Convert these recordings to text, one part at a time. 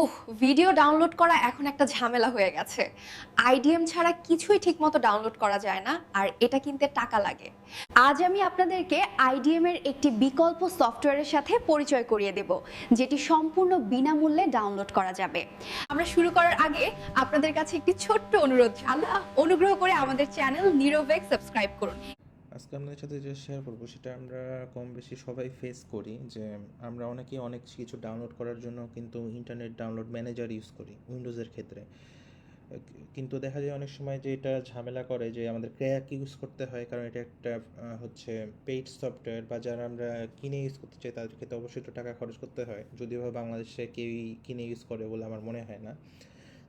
ওহ video download করা এখন একটা ঝামেলা হয়ে গেছে। আইডিএম ছাড়া কিছুই ঠিকমতো ডাউনলোড করা যায় না, আর এটা কিনতে টাকা লাগে। আজ আমি আপনাদেরকে আইডিএম এর একটি বিকল্প সফটওয়্যারের সাথে পরিচয় করিয়ে দেব, যেটি সম্পূর্ণ বিনামূল্যে ডাউনলোড করা যাবে। আমরা শুরু করার আগে আপনাদের কাছে একটি ছোট্ট অনুরোধ, আল্লাহ অনুগ্রহ করে আমাদের চ্যানেল নিরোভেক সাবস্ক্রাইব করুন। আজকে আপনাদের সাথে যে শেয়ার করব, সেটা আমরা কম বেশি সবাই ফেস করি যে আমরা অনেকেই অনেক কিছু ডাউনলোড করার জন্য কিন্তু ইন্টারনেট ডাউনলোড ম্যানেজার ইউজ করি উইন্ডোজের ক্ষেত্রে। কিন্তু দেখা যায় অনেক সময় যে এটা ঝামেলা করে যে আমাদের ক্র্যাক ইউজ করতে হয়, কারণ এটা একটা হচ্ছে পেইড সফটওয়্যার বা যারা আমরা কিনে ইউজ করতে চাই তাদেরকে তো অবশ্যই একটু টাকা খরচ করতে হয়। যদিও বাংলাদেশে কেউই কিনে ইউজ করে বলে আমার মনে হয় না।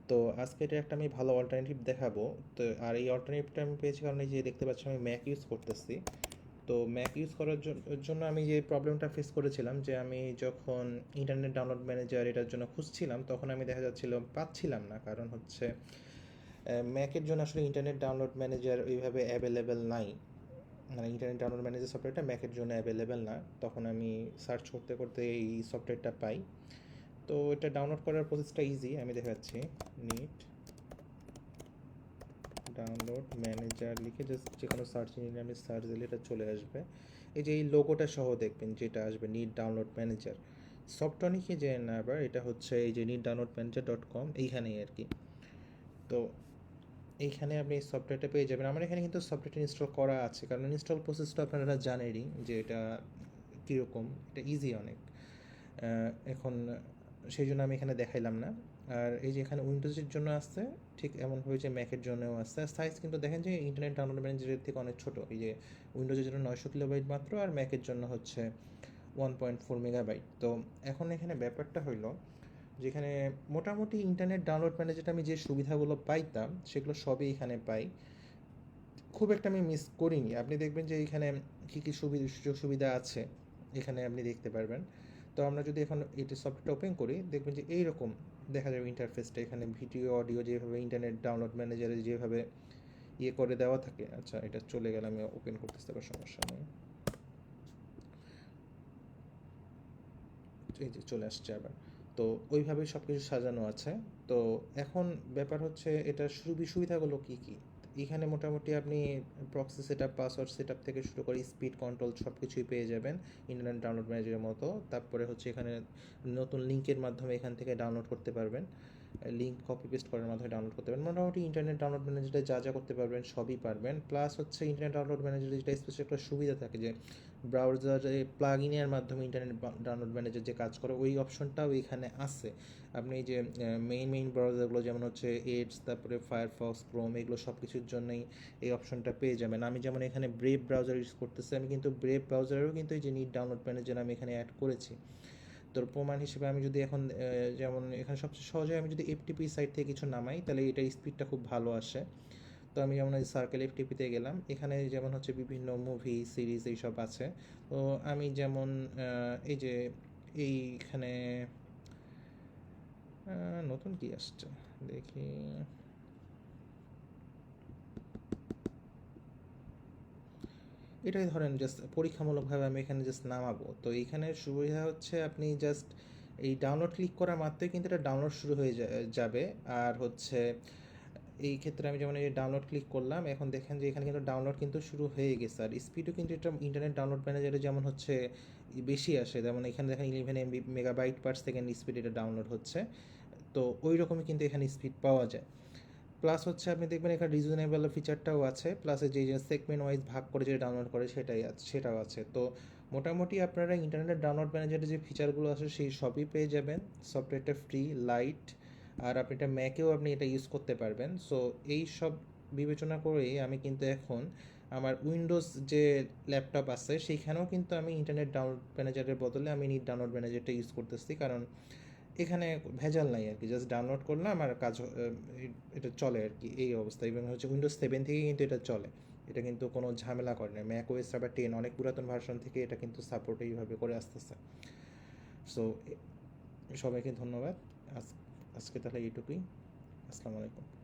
তো আজকে এটা একটা আমি ভালো অল্টারনেটিভ দেখাবো। তো আর এই অল্টারনেটিভটা আমি পেয়েছি কারণ যে দেখতে পাচ্ছি আমি ম্যাক ইউজ করতেছি। তো ম্যাক ইউজ করার জন্য আমি যে প্রবলেমটা ফেস করেছিলাম যে আমি যখন ইন্টারনেট ডাউনলোড ম্যানেজার এটার জন্য খুঁজছিলাম, তখন আমি দেখা যাচ্ছিল পাচ্ছিলাম না। কারণ হচ্ছে ম্যাকের জন্য আসলে ইন্টারনেট ডাউনলোড ম্যানেজার ওইভাবে অ্যাভেলেবেল নাই। মানে ইন্টারনেট ডাউনলোড ম্যানেজার সফটওয়্যারটা ম্যাকের জন্য অ্যাভেলেবেল না। তখন আমি সার্চ করতে করতে এই সফটওয়্যারটা পাই। তো এটা ডাউনলোড করার প্রসেসটা ইজি আমি দেখাচ্ছি। নিট ডাউনলোড ম্যানেজার লিখে জাস্ট যে কোনো সার্চ ইঞ্জিনে আমি সার্চ দিলে এটা চলে আসবে। এই যে এই লোগোটা সহ দেখবেন যেটা আসবে নিট ডাউনলোড ম্যানেজার লিখে যে না আবার এটা হচ্ছে এই যে neat download manager dot com এইখানেই আর কি। তো এইখানে আপনি এই সফটওয়্যারটা পেয়ে যাবেন। আমার এখানে কিন্তু সফটওয়্যারটা ইনস্টল করা আছে, কারণ ইনস্টল প্রসেসটা আপনারা জানেনই যে এটা কীরকম, এটা ইজি অনেক। এখন সেই জন্য আমি এখানে দেখাইলাম না। আর এই যে এখানে উইন্ডোজের জন্য আসছে, ঠিক এমনভাবে যে ম্যাকের জন্যও আসছে। সাইজ কিন্তু দেখেন যে ইন্টারনেট ডাউনলোড ম্যানেজারের থেকে অনেক ছোটো। এই যে উইন্ডোজের জন্য নয়শো কিলোবাইট মাত্র আর ম্যাকের জন্য হচ্ছে ওয়ান পয়েন্ট ফোর মেগাবাইট তো এখন এখানে ব্যাপারটা হইল যেখানে মোটামুটি ইন্টারনেট ডাউনলোড ম্যানেজারটা আমি যে সুবিধাগুলো পাইতাম, সেগুলো সবই এখানে পাই। খুব একটা আমি মিস করিনি। আপনি দেখবেন যে এখানে কী কী সুবিধা সুযোগ সুবিধা আছে, এখানে আপনি দেখতে পারবেন। তো আমরা যদি এখন এটি সফটওয়্যারটা ওপেন করি, দেখবেন যে এইরকম দেখা যাবে ইন্টারফেসটা এখানে ভিডিও অডিও যেভাবে ইন্টারনেট ডাউনলোড ম্যানেজারে যেভাবে ইয়ে করে দেওয়া থাকে। আচ্ছা এটা চলে গেলে, আমি ওপেন করতেছি, তারপর সমস্যা নেই। এই যে চলে আসছে আবার। তো ওইভাবেই সব কিছু সাজানো আছে। তো এখন ব্যাপার হচ্ছে, এটার সুবি সুবিধাগুলো কী কী? এখানে মোটামুটি আপনি proxy set up password set up থেকে শুরু করে স্পিড কন্ট্রোল সব কিছুই পেয়ে যাবেন ইন্টারনেট ডাউনলোড ম্যানেজারের মতো। তারপরে হচ্ছে এখানে নতুন লিঙ্কের মাধ্যমে এখান থেকে ডাউনলোড করতে পারবেন। লিঙ্ক কপি পেস্ট করার মাধ্যমে ডাউনলোড করতে পারবেন। মোটামুটি ইন্টারনেট ডাউনলোড ম্যানেজারে যা যা করতে পারবেন সবই পারবেন। প্লাস হচ্ছে ইন্টারনেট ডাউনলোড ম্যানেজারে যেটা স্পেশাল একটা সুবিধা থাকে যে ব্রাউজারে প্লাগ ইনের মাধ্যমে ইন্টারনেট ডাউনলোড ম্যানেজার যে কাজ করে, ওই অপশনটাও এখানে আছে। আপনি যে মেইন মেইন ব্রাউজারগুলো যেমন হচ্ছে এডস তারপরে ফায়ারফক্স ক্রোম এগুলো সব কিছুর জন্যই এই অপশনটা পেয়ে যাবেন। আমি যেমন এখানে ব্রেভ ব্রাউজার ইউজ করতেছি, আমি কিন্তু ব্রেভ ব্রাউজারেও কিন্তু এই যে নিট ডাউনলোড ম্যানেজার আমি এখানে অ্যাড করেছি। তোর প্রমাণ হিসেবে আমি যদি এখন যেমন এখানে সবচেয়ে সহজে আমি যদি এফটিপি সাইট থেকে কিছু নামাই, তাহলে এটার স্পিডটা খুব ভালো আসে। তো আমি যেমন সার্কেল এফটিপিতে গেলাম, এখানে যেমন হচ্ছে বিভিন্ন মুভি সিরিজ এইসব আছে। তো আমি যেমন এই যে এইখানে নতুন কি আসছে? দেখি। এটাই ধরেন জাস্ট পরীক্ষামূলকভাবে আমি এখানে জাস্ট নামাবো। তো এইখানে সুবিধা হচ্ছে আপনি জাস্ট এই ডাউনলোড ক্লিক করার মাত্রই কিন্তু এটা ডাউনলোড শুরু হয়ে যাবে। আর হচ্ছে এই ক্ষেত্রে আমি যেমন এই ডাউনলোড ক্লিক করলাম, এখন দেখেন যে এখানে কিন্তু ডাউনলোড কিন্তু শুরু হয়ে গেছে। আর স্পিডও কিন্তু এটা ইন্টারনেট ডাউনলোড ম্যানেজারে যেমন হচ্ছে বেশি আসে, যেমন এখানে দেখেন eleven MB megabyte per second speed এটা ডাউনলোড হচ্ছে। তো ওই রকমই কিন্তু এখানে স্পিড পাওয়া যায়। প্লাস হচ্ছে আপনি দেখবেন এখানে রিজনেবল ফিচারটাও আছে। প্লাস যে যে সেগমেন্ট ওয়াইজ ভাগ করে যে ডাউনলোড করে সেটাই আছে সেটাও আছে। তো মোটামুটি আপনারা ইন্টারনেট ডাউনলোড ম্যানেজারে যে ফিচারগুলো আছে সেই সবই পেয়ে যাবেন। সফটওয়্যারটা ফ্রি লাইট আর আপনি এটা ম্যাকেও আপনি এটা ইউজ করতে পারবেন। সো এই সব বিবেচনা করেই আমি কিন্তু এখন আমার উইন্ডোজ যে ল্যাপটপ আছে, সেইখানেও কিন্তু আমি ইন্টারনেট ডাউনলোড ম্যানেজারের বদলে আমি নিট ডাউনলোড ম্যানেজারটা ইউজ করতেছি। কারণ এখানে ভেজাল নাই আর কি জাস্ট ডাউনলোড করলাম আর কাজ এটা চলে আর কি, এই অবস্থা। ইভেন হচ্ছে উইন্ডোজ সেভেন থেকে কিন্তু এটা চলে। এটা কিন্তু কোনো ঝামেলা করে না। ম্যাক ওয়েস আবার টেন অনেক পুরাতন ভার্সন থেকে এটা কিন্তু সাপোর্ট এইভাবে করে আসতেছে। সো সবাইকে ধন্যবাদ। আজ, আজকে তাহলে এইটুকুই। আসসালামু আলাইকুম।